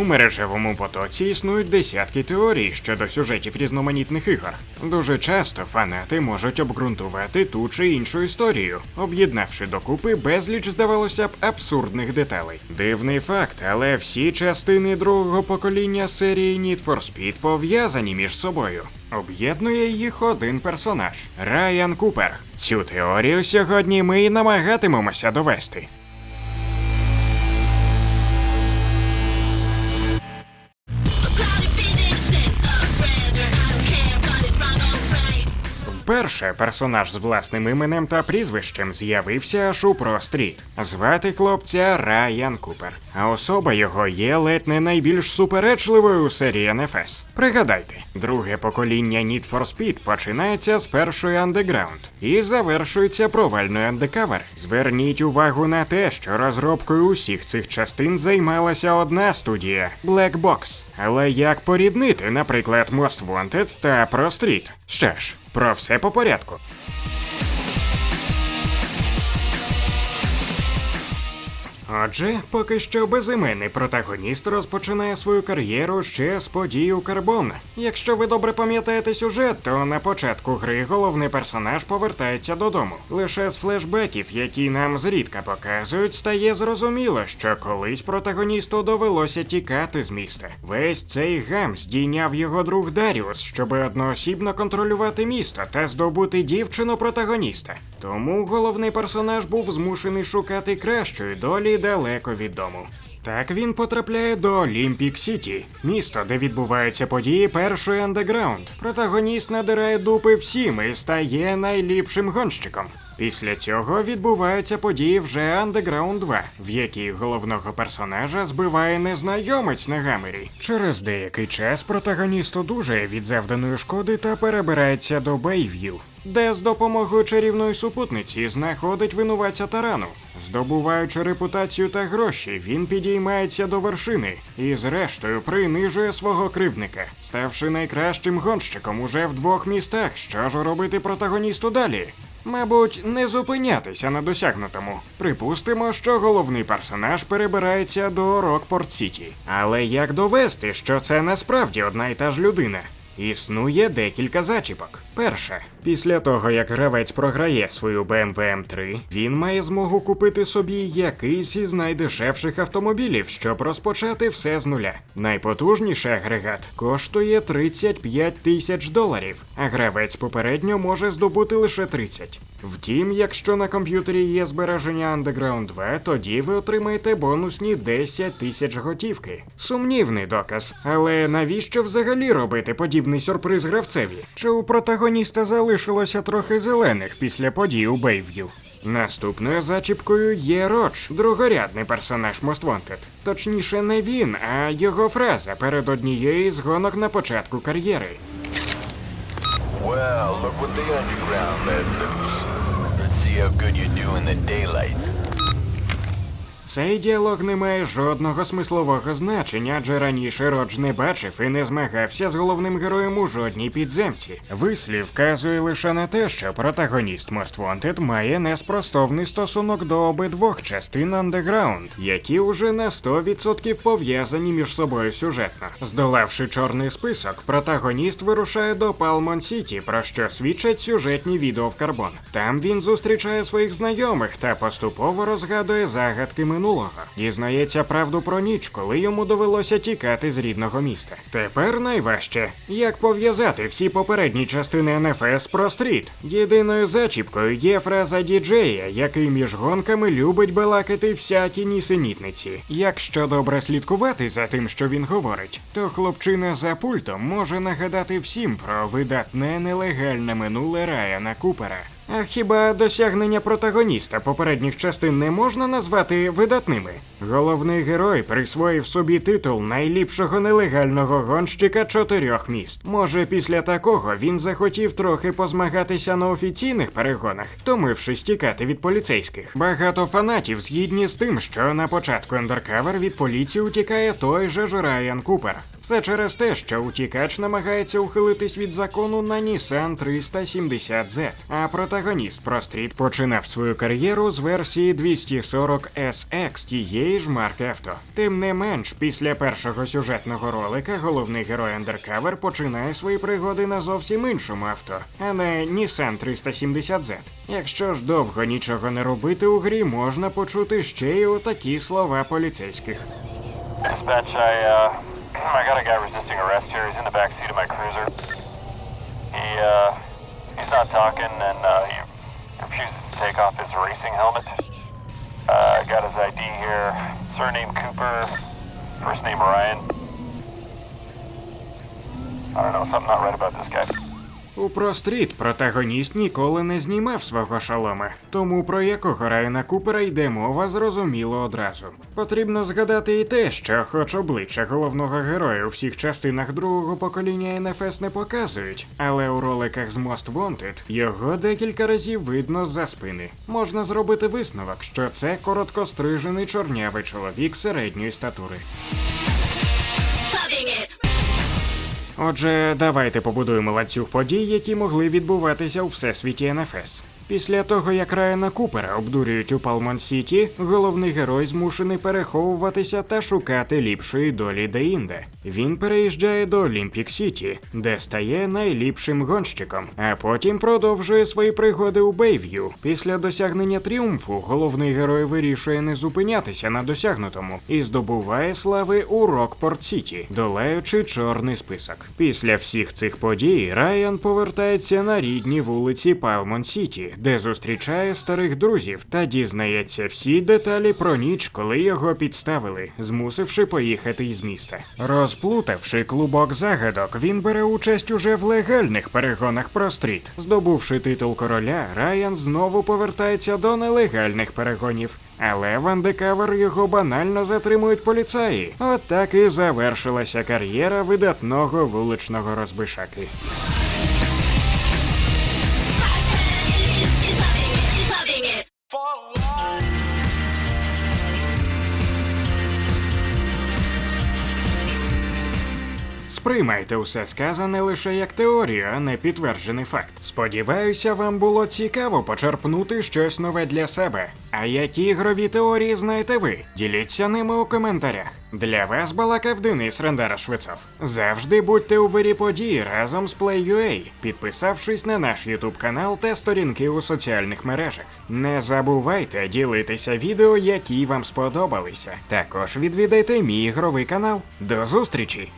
У мережевому потоці існують десятки теорій щодо сюжетів різноманітних ігор. Дуже часто фанати можуть обґрунтувати ту чи іншу історію, об'єднавши докупи безліч, здавалося б, абсурдних деталей. Дивний факт, але всі частини другого покоління серії Need for Speed пов'язані між собою. Об'єднує їх один персонаж Райан Купер. Цю теорію сьогодні ми і намагатимемося довести. Вперше персонаж з власним іменем та прізвищем з'явився аж у Street. Звати хлопця Райан Купер. А особа його є ледь не найбільш суперечливою у серії NFS. Пригадайте, друге покоління Need for Speed починається з першої Underground і завершується провальною Undercover. Зверніть увагу на те, що розробкою усіх цих частин займалася одна студія Black Box. Але як поріднити, наприклад, Most Wanted та Street? Що ж, про все по порядку. Отже, поки що безіменний протагоніст розпочинає свою кар'єру ще з подій у Карбон. Якщо ви добре пам'ятаєте сюжет, то на початку гри головний персонаж повертається додому. Лише з флешбеків, які нам зрідка показують, стає зрозуміло, що колись протагоністу довелося тікати з міста. Весь цей гам здійняв його друг Даріус, щоб одноосібно контролювати місто та здобути дівчину протагоніста. Тому головний персонаж був змушений шукати кращої долі далеко від дому. Так він потрапляє до Олімпік Сіті, місто, де відбуваються події першої андеграунд. Протагоніст надирає дупи всім і стає найліпшим гонщиком. Після цього відбуваються події вже Underground 2, в якій головного персонажа збиває незнайомець на гамері. Через деякий час протагоніст одужає від завданої шкоди та перебирається до Бейв'ю, де з допомогою чарівної супутниці знаходить винуватця тарану. Здобуваючи репутацію та гроші, він підіймається до вершини і, зрештою, принижує свого кривника, ставши найкращим гонщиком уже в двох містах. Що ж робити протагоністу далі? Мабуть, не зупинятися на досягнутому. Припустимо, що головний персонаж перебирається до Рокпорт Сіті. Але як довести, що це насправді одна й та ж людина? Існує декілька зачіпок. Перше, після того як гравець програє свою BMW M3, він має змогу купити собі якийсь із найдешевших автомобілів, щоб розпочати все з нуля. Найпотужніший агрегат коштує 35 тисяч доларів, а гравець попередньо може здобути лише 30. Втім, якщо на комп'ютері є збереження Underground 2, тоді ви отримаєте бонусні 10 тисяч готівки. Сумнівний доказ, але навіщо взагалі робити подібний сюрприз гравцеві? Чи у протагоніста залишилося трохи зелених після подій у Бейв'ю? Наступною зачіпкою є Родж, другорядний персонаж Most Wanted. Точніше, не він, а його фраза перед однією з гонок на початку кар'єри. Well, look what the underground let loose. Let's see how good you do in the daylight. Цей діалог не має жодного смислового значення, адже раніше Родж не бачив і не змагався з головним героєм у жодній підземці. Вислів вказує лише на те, що протагоніст Most Wanted має неспростовний стосунок до обидвох частин Underground, які уже на 100% пов'язані між собою сюжетно. Здолавши чорний список, протагоніст вирушає до Палмон Сіті, про що свідчать сюжетні відео в Карбон. Там він зустрічає своїх знайомих та поступово розгадує загадки минулого. Дізнається правду про ніч, коли йому довелося тікати з рідного міста. Тепер найважче як пов'язати всі попередні частини НФС про стріт. Єдиною зачіпкою є фраза діджея, який між гонками любить балакати всякі нісенітниці. Якщо добре слідкувати за тим, що він говорить, то хлопчина за пультом може нагадати всім про видатне нелегальне минуле Райана Купера. А хіба досягнення протагоніста попередніх частин не можна назвати видатними? Головний герой присвоїв собі титул найліпшого нелегального гонщика чотирьох міст. Може, після такого він захотів трохи позмагатися на офіційних перегонах, втомившись тікати від поліцейських. Багато фанатів згідні з тим, що на початку Undercover від поліції утікає той же ж Райан Купер. Все через те, що утікач намагається ухилитись від закону на Nissan 370Z, а протагоніст Простріт починав свою кар'єру з версії 240 SX тієї ж марки авто. Тим не менш, після першого сюжетного ролика головний герой Undercover починає свої пригоди на зовсім іншому авто, а не Nissan 370Z. Якщо ж довго нічого не робити у грі, можна почути ще й отакі слова поліцейських. Dispatch, I, uh, I got a guy resisting arrest here. He's in the back seat of my cruiser. He, uh, he's not talking and, uh, he refuses to take off his racing helmet. Got his ID here. Surname Cooper. First name Ryan. I don't know, something not right about this guy. У Простріт протагоніст ніколи не знімав свого шолома, тому про якого Райана Купера йде мова зрозуміло одразу. Потрібно згадати і те, що, хоч обличчя головного героя у всіх частинах другого покоління НФС не показують, але у роликах з Most Wanted його декілька разів видно з-за спини. Можна зробити висновок, що це короткострижений чорнявий чоловік середньої статури. Отже, давайте побудуємо ланцюг подій, які могли відбуватися у всесвіті НФС. Після того, як Райана Купера обдурюють у Палмон Сіті, головний герой змушений переховуватися та шукати ліпшої долі деінде. Він переїжджає до Олімпік Сіті, де стає найліпшим гонщиком, а потім продовжує свої пригоди у Бейв'ю. Після досягнення тріумфу головний герой вирішує не зупинятися на досягнутому і здобуває слави у Рокпорт Сіті, долаючи чорний список. Після всіх цих подій Райан повертається на рідні вулиці Палмон Сіті, де зустрічає старих друзів та дізнається всі деталі про ніч, коли його підставили, змусивши поїхати із міста. Розплутавши клубок загадок, він бере участь уже в легальних перегонах про стріт. Здобувши титул короля, Райан знову повертається до нелегальних перегонів. Але в андекавер його банально затримують поліцаї. От і завершилася кар'єра видатного вуличного розбишаки. Сприймайте усе сказане лише як теорію, а не підтверджений факт. Сподіваюся, вам було цікаво почерпнути щось нове для себе. А які ігрові теорії знаєте ви? Діліться ними у коментарях. Для вас балакав Денис Рендера Швецов. Завжди будьте у вирі події разом з Play.ua, підписавшись на наш YouTube канал та сторінки у соціальних мережах. Не забувайте ділитися відео, які вам сподобалися. Також відвідайте мій ігровий канал. До зустрічі!